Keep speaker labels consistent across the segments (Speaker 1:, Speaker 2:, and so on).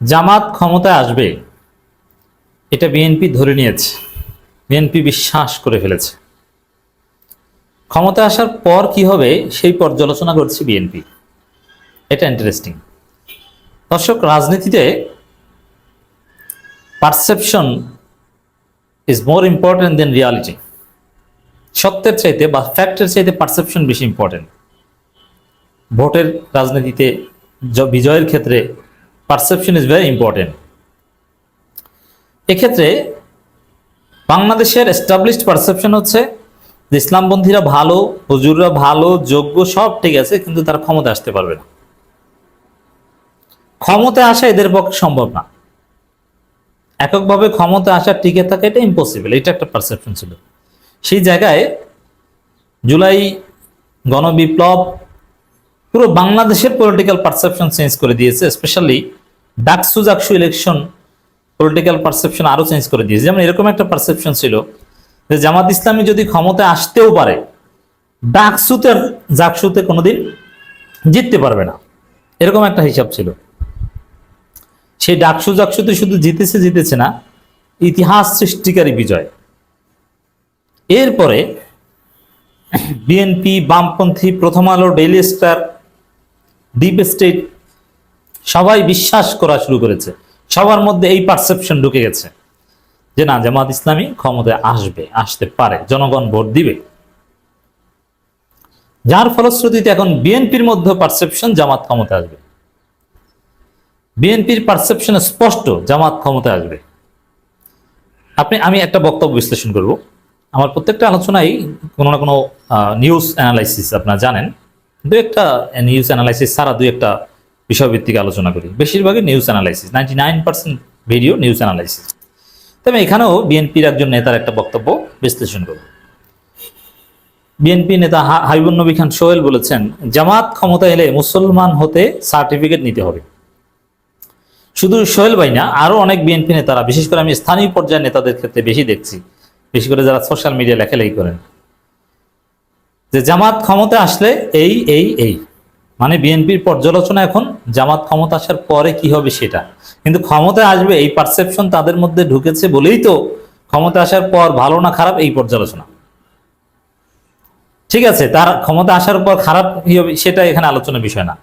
Speaker 1: জামাত ক্ষমতায় আসবে, এটা বিএনপি ধরে নিয়েছে। বিএনপি বিশ্বাস করে ফেলেছে। ক্ষমতা আসার পর কি হবে, সেই পর্যালোচনা করছে বিএনপি। এটা ইন্টারেস্টিং দর্শক, রাজনীতিতে perception is more important than reality সত্যের চাইতে বা ফ্যাক্টের চাইতে পারসেপশন বেশি ইম্পর্টেন্ট ভোটের রাজনীতিতে বিজয়ের ক্ষেত্রে পারসেপশন ইজ ভেরি ইম্পর্টেন্ট এক্ষেত্রে বাংলাদেশের এস্টাবলিশড পারসেপশন হচ্ছে যে ইসলামপন্থীরা ভালো, হুজুররা ভালো, যোগ্য, সব ঠিক আছে, কিন্তু তারা ক্ষমতা আসতে পারবে না। ক্ষমতায় আসা এদের পক্ষে সম্ভব না। এককভাবে ক্ষমতা আসা টিকে থাকা এটা ইম্পসিবল এটা একটা পারসেপশন ছিল। সেই জায়গায় জুলাই গণবিপ্লব পুরো বাংলাদেশের পলিটিক্যাল পারসেপশন চেঞ্জ করে দিয়েছে স্পেশালি ডাকসু জাকসু ইলেকশন পলিটিক্যাল পারসেপশন আরও চেঞ্জ করে দিয়েছে। যেমন এরকম একটা পারসেপশন ছিল যে জামাত ইসলামী যদি ক্ষমতায় আসতেও পারে, ডাকসুতে জাকসুতে কোনোদিন জিততে পারবে না। এরকম একটা হিসাব ছিল। সেই ডাকসু জাকসুতে শুধু জিতেছে জিতেছে না, ইতিহাস সৃষ্টিকারী বিজয়। এরপরে বিএনপি, বামপন্থী, প্রথম আলো, ডেইলি স্টার, ডিপ স্টেট সবাই বিশ্বাস করা শুরু করেছে। সবার মধ্যে এই পারসেপশন ঢুকে গেছে যে না, জামাত ইসলামী ক্ষমতায় আসবে, আসতে পারে, জনগণ ভোট দিবে। যার ফলশ্রুতিতে এখন বিএনপির মধ্যে পারসেপশন জামাত ক্ষমতা আসবে। বিএনপির পারসেপশন স্পষ্ট, জামাত ক্ষমতা আসবে। আপনি, আমি একটা বক্তব্য বিশ্লেষণ করব। আমার প্রত্যেকটা আলোচনায় কোনো না কোনো নিউজ অ্যানালাইসিস আপনারা জানেন। দু একটা নিউজ অ্যানালাইসিস ছাড়া দু একটা বিষয়ভিত্তিক আলোচনা করি। বেশিরভাগই news analysis ninety nine percent video news analysis তবে এখানেও বিএনপির একজন নেতার একটা বক্তব্য বিশ্লেষণ করব। বিএনপি নেতা হা- হাবিবুন নবী খান সোহেল বলেছেন, জামাত ক্ষমতা এলে মুসলমান হতে সার্টিফিকেট নিতে হবে। শুধু সোহেল ভাই না, আরও অনেক বিএনপি নেতারা, বিশেষ করে আমি স্থানীয় পর্যায়ের নেতাদের ক্ষেত্রে বেশি দেখছি। বিশেষ করে যারা সোশ্যাল মিডিয়া লেখালেখি করেন। যে জামাত ক্ষমতা আসলে এই এই এই। মানে বিএনপির পর্যালোচনা এখন জামাত ক্ষমতা আসার পরে কি হবে সেটা। কিন্তু ক্ষমতায় আসবে এই পারসেপশন তাদের মধ্যে ঢুকেছে বলেই তো ক্ষমতা আসার পর ভালো না খারাপ এই পর্যালোচনা। ঠিক আছে, তার ক্ষমতা আসার পর খারাপ কি হবে সেটা এখানে আলোচনার বিষয় না।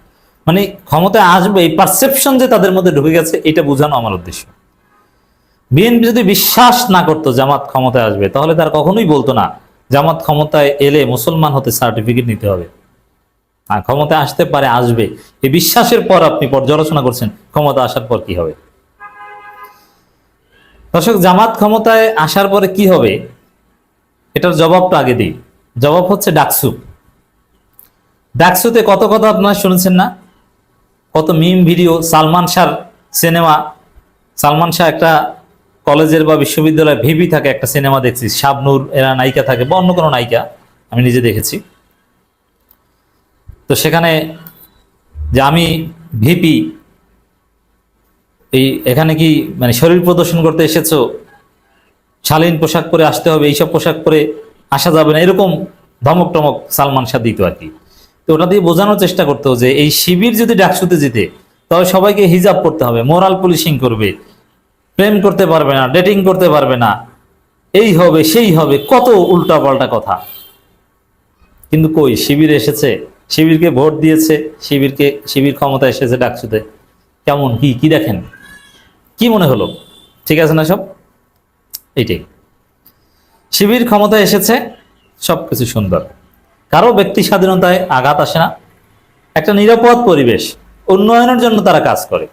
Speaker 1: মানে ক্ষমতায় আসবে এই পারসেপশন যে তাদের মধ্যে ঢুকে গেছে এটা বোঝানো আমার উদ্দেশ্য। বিএনপি যদি বিশ্বাস না করতো জামাত ক্ষমতায় আসবে, তাহলে তার কখনোই বলতো না, জামাত ক্ষমতায় এলে মুসলমান হতে সার্টিফিকেট নিতে হবে। আর ক্ষমতায় আসতে পারে, আসবে। এই বিশ্বাসের পর আপনি পর্যালোচনা করছেন, ক্ষমতা আসার পর কি হবে? দর্শক, জামাত ক্ষমতায় আসার পরে কি হবে? এটার জবাবটা আগে দিই। জবাব হচ্ছে ডাকসু। ডাকসুতে কত কথা আপনারা শুনেছেন না? কত মিম ভিডিও, সালমান শাহর সিনেমা, সালমান শাহ একটা কলেজের বা বিশ্ববিদ্যালয়ে ভিপি থাকে, একটা সিনেমা দেখছি, শাবনূর, এরা নায়িকা থাকে, বা অন্য কোনো নায়িকা, আমি নিজে দেখেছি। তো সেখানে যে আমি ভিপি এই এখানে কি মানে শরীর প্রদর্শন করতে এসেছ? শালীন পোশাক পরে আসতে হবে, এইসব পোশাক পরে আসা যাবে না। এরকম ধমক টমক সালমান শাহ দিত আর কি। তো ওটা দিয়ে বোঝানোর চেষ্টা করতো যে এই শিবির যদি ডাকসুতে জিতে, তবে সবাইকে হিজাব করতে হবে, মোরাল পুলিশিং করবে, প্রেম করতে পারবে না, ডেটিং করতে পারবে না। এই হবে, সেই হবে, কত উল্টা পাল্টা কথা। কিন্তু কই, শিবির এসেছে? শিবিরকে ভোট দিয়েছে, শিবিরকে, শিবির ক্ষমতা এসেছে ডাকসুতে। কেমন? কি কি দেখেন? কি মনে হলো? ঠিক আছে না সব? এইটাই। শিবির ক্ষমতা এসেছে, সব কিছু সুন্দর। কারও ব্যক্তি স্বাধীনতায় আঘাত আসে না। একটা নিরাপদ পরিবেশ, উন্নয়নের জন্য তারা কাজ করে।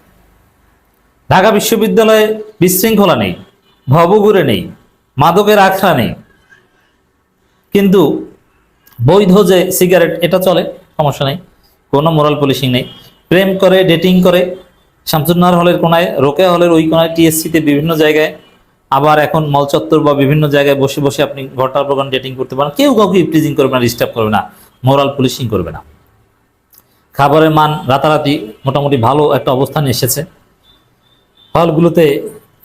Speaker 1: ঢাকা বিশ্ববিদ্যালয়ে বিশৃঙ্খলা নেই, ভবঘুরে নেই, মাদকের আখড়া নেই। কিন্তু বৈধ যে সিগারেট, এটা চলে। সমস্যা নেই, কোনো মোরাল পুলিশিং নেই। প্রেম করে ডেটিং করে শামসুন্নার হলের কোনায় রোকেয়া হলের ওই কোনায় টিএসসিতে বিভিন্ন জায়গায়, আবার এখন মলচত্বর বা বিভিন্ন জায়গায় বসে বসে আপনি ঘরটার প্রোগ্রাম ডেটিং করতে পারেন। কেউ কাউকে প্লিজিং করবে না ডিস্টার্ব করবে না মোরাল পুলিশিং করবে না। খাবারের মান রাতারাতি মোটামুটি ভালো একটা অবস্থানে এসেছে। হলগুলোতে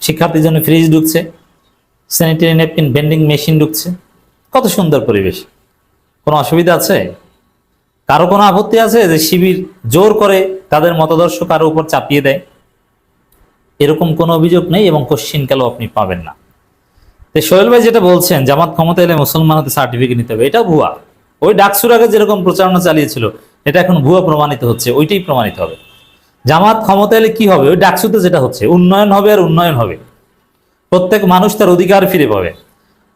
Speaker 1: শিক্ষার্থীর জন্য ফ্রিজ ঢুকছে স্যানিটারি ন্যাপকিন ভেন্ডিং মেশিন ঢুকছে। কত সুন্দর পরিবেশ। কোনো অসুবিধা আছে? কারও কোনো আপত্তি আছে যে শিবির জোর করে তাদের মতাদর্শ কারও উপর চাপিয়ে দেয়? এরকম কোনো অভিযোগ নেই এবং কোশ্চিন কালও আপনি পাবেন না? তো সোহেল ভাই যেটা বলছেন, জামাত ক্ষমতা এলে মুসলমান হতে সার্টিফিকেট নিতে হবে, এটা ভুয়া। ওই ডাকসুর আগে যেরকম প্রচারণা চালিয়েছিল, এটা এখন ভুয়া প্রমাণিত হচ্ছে, ওইটাই প্রমাণিত হবে। জামাত ক্ষমতা এলে কি হবে? ওই ডাকসুতে যেটা হচ্ছে, উন্নয়ন হবে আর উন্নয়ন হবে। প্রত্যেক মানুষ তার অধিকার ফিরে পাবে।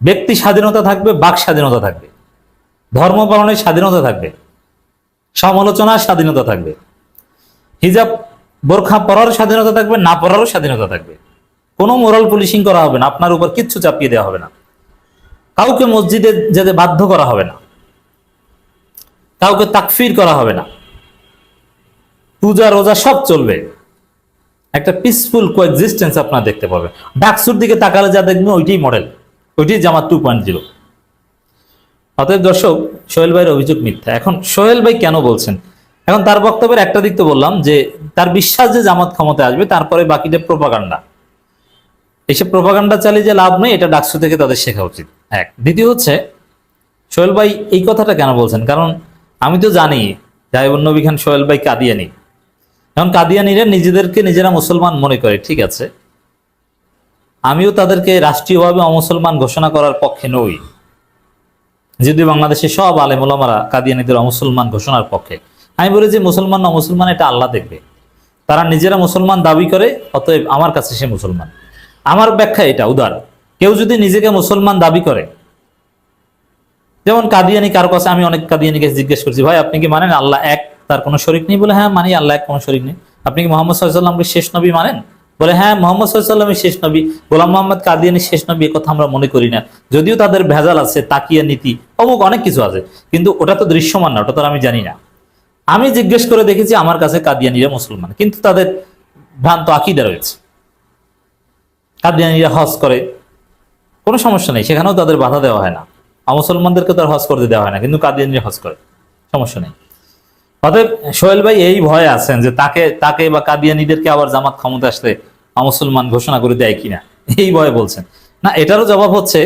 Speaker 1: ব্যক্তি স্বাধীনতা থাকবে, বাক স্বাধীনতা থাকবে। ধর্ম পালনের স্বাধীনতা থাকবে। সমালোচনার স্বাধীনতা থাকবে। হিজাব বোরখা পরার স্বাধীনতা থাকবে, না পরারও স্বাধীনতা থাকবে। কোনো মোরাল পুলিশিং করা হবে না, আপনার উপর কিচ্ছু চাপিয়ে দেওয়া হবে না। কাউকে মসজিদে যেতে বাধ্য করা হবে না। কাউকে তাকফির করা হবে না। পূজা, রোজা সব চলবে। একটা পিসফুল কোএক্সিস্টেন্স আপনারা দেখতে পাবেন। ডাকসুর দিকে তাকালে যা দেখবেন ওইটাই মডেল ওইটাই জামাত টু পয়েন্ট জিরো অতএব দর্শক, সোহেল ভাইয়ের অভিযোগ মিথ্যা। এখন সোহেল ভাই কেন বলছেন? এখন তার বক্তব্যের একটা দিক তো বললাম যে, তার বিশ্বাস যে জামাত ক্ষমতায় আসবে, তারপরে বাকিটা প্রোপাগান্ডা এইসব প্রোপাগান্ডা চালিয়ে যে লাভ নেই, এটা ডাকসু থেকে তাদের শেখা উচিত। এক। দ্বিতীয় হচ্ছে, সোহেল ভাই এই কথাটা কেন বলছেন? কারণ আমি তো জানি জাহিবুল নবী খান সোহেল ভাই কাদিয়ানি। এখন কাদিয়ানিরা নিজেদেরকে নিজেরা মুসলমান মনে করে, ঠিক আছে? আমিও তাদেরকে রাষ্ট্রীয়ভাবে অমুসলমান ঘোষণা করার পক্ষে নই। যদিও বাংলাদেশে সব আলেমুলামারা কাদিয়ানিদের অমুসলমান ঘোষণার পক্ষে। আমি বলি যে মুসলমান না মুসলমান, এটা আল্লাহ দেখবে। তারা নিজেরা মুসলমান দাবি করে, অতএব আমার কাছে সে মুসলমান। আমার ব্যাখ্যা এটা উদার কেউ যদি নিজেকে মুসলমান দাবি করে, যেমন কাদিয়ানি কারও কাছে, আমি অনেক কাদিয়ানিকে জিজ্ঞেস করছি, ভাই, আপনি কি মানেন আল্লাহ এক তার কোনো শরিক নেই? বলে হ্যাঁ মানি, আল্লাহ এক কোনো শরিক নেই। আপনি কি মোহাম্মদ সাল্লামকে শেষ নবী মানেন? বলে হ্যাঁ মোহাম্মদ সাল্লামই শেষ নবী, গোলাম মোহাম্মদ কাদিয়ানি শেষ নবী কথা আমরা মনে করি না। যদিও তাদের ভেজাল আছে, তাকিয়া নীতি, অমুক অনেক কিছু আছে, কিন্তু ওটা তো দৃশ্যমান না, ওটা তো আমি জানি না। আমি জিজ্ঞেস করে দেখেছি, আমার কাছে কাদিয়ানিরা মুসলমান, কিন্তু তাদের ভ্রান্ত আকিদা রয়েছে। কাদিয়ানিরা হজ করে, কোনো সমস্যা নেই, সেখানেও তাদের বাধা দেওয়া হয় না। মুসলমানদেরকে তার হজ করতে দেওয়া হয় না, কিন্তু কাদিয়ানিরা হজ করে, সমস্যা নেই। অতএব সোহেল ভাই এই ভয়ে আছেন যে তাকে তাকে বা কাদিয়ানিদেরকে আবার জামাত ক্ষমতা আসলে মুসলমান ঘোষণা করে দেয় কিনা? এই ভয়ে বলছেন। না, এটারও জবাব হচ্ছে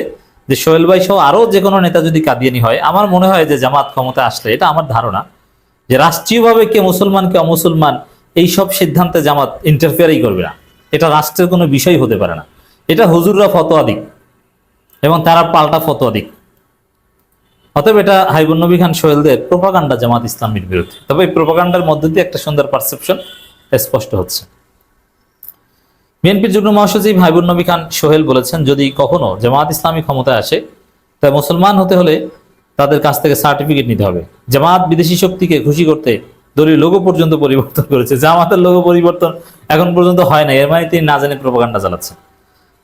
Speaker 1: যে সোহেল ভাই সহ আরও যে কোনো নেতা যদি কাদিয়ানি হয়, আমার মনে হয় যে জামাত ক্ষমতা আসলে, এটা আমার ধারণা, যে রাষ্ট্রীয়ভাবে কে মুসলমান, কে অমুসলমান, এই সব সিদ্ধান্তে জামাত ইন্টারফেয়ারই করবে না। এটা রাষ্ট্রের কোনো বিষয় হতে পারে না। এটা হুজুররা ফতোয়া দিক, এবং তারা পাল্টা ফতোয়া দিক। অতএব এটা হাইবুল নবী খান সোহেলদের প্রোপাগান্ডা জামাত ইসলামের বিরুদ্ধে। তবে এই প্রোপাগান্ডার মধ্যে দিয়ে একটা সুন্দর পারসেপশন স্পষ্ট হচ্ছে। বিএনপির যুগ্ম মহাসচিব হাইবুল নবী খান সোহেল বলেছেন, যদি কখনো জামাত ইসলামী ক্ষমতায় আসে, তাই মুসলমান হতে হলে তাদের কাছ থেকে সার্টিফিকেট নিতে হবে। জামাত বিদেশি শক্তিকে খুশি করতে দলীয় লোগো পর্যন্ত পরিবর্তন করেছে। জামাতের লোগো পরিবর্তন এখন পর্যন্ত হয় না, এর মানে তিনি না জানে প্রোপাগান্ডা চালাচ্ছেন।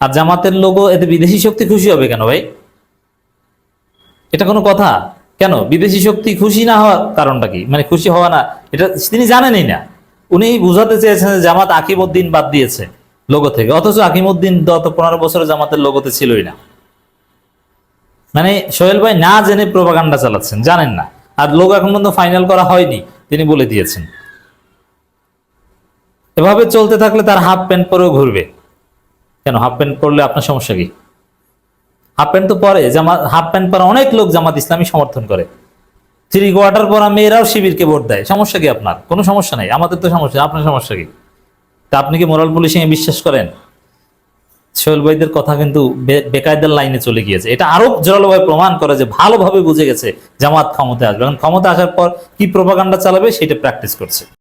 Speaker 1: আর জামাতের লোগো এতে বিদেশি শক্তি খুশি হবে কেন ভাই? এটা কোনো কথা? কেন? বিদেশি শক্তি খুশি না হওয়ার কারণটা কি? মানে খুশি হওয়া না, এটা তিনি জানেনই না। উনি বুঝাতে চেয়েছেন যে জামাত আকিমুদ্দিন বাদ দিয়েছে লোগো থেকে, অথচ আকিমুদ্দিন গত পনেরো বছরে জামাতের লোগোতে ছিলই না। মানে সোহেল ভাই না জেনে প্রোপাগান্ডা চালাচ্ছেন, জানেন না। আর লোগো এখন পর্যন্ত ফাইনাল করা হয়নি, তিনি বলে দিয়েছেন। এভাবে চলতে থাকলে তার হাফ প্যান্ট পরেও ঘুরবে। কেন? হাফ প্যান্ট পরলে আপনার সমস্যা কি? হাফ প্যান্ট তো পরে, জামা হাফ প্যান্ট পরা অনেক লোক জামাত ইসলামী সমর্থন করে। থ্রি কোয়ার্টার পরা মেয়েরাও শিবিরকে ভোট দেয়। সমস্যা কি আপনার? কোনো সমস্যা নেই। আমাদের তো সমস্যা। আপনার সমস্যা কি? তা আপনি কি মোরাল পুলিশিং এ বিশ্বাস করেন? সোহেল ভাইদের কথা কিন্তু বেকায়দার লাইনে চলে গিয়েছে। এটা আরও জোরালোভাবে প্রমাণ করে যে ভালোভাবে বুঝে গেছে জামাত ক্ষমতা আসবে। এখন ক্ষমতা আসার পর কি প্রোপাগান্ডা চালাবে সেটা প্র্যাকটিস করছে।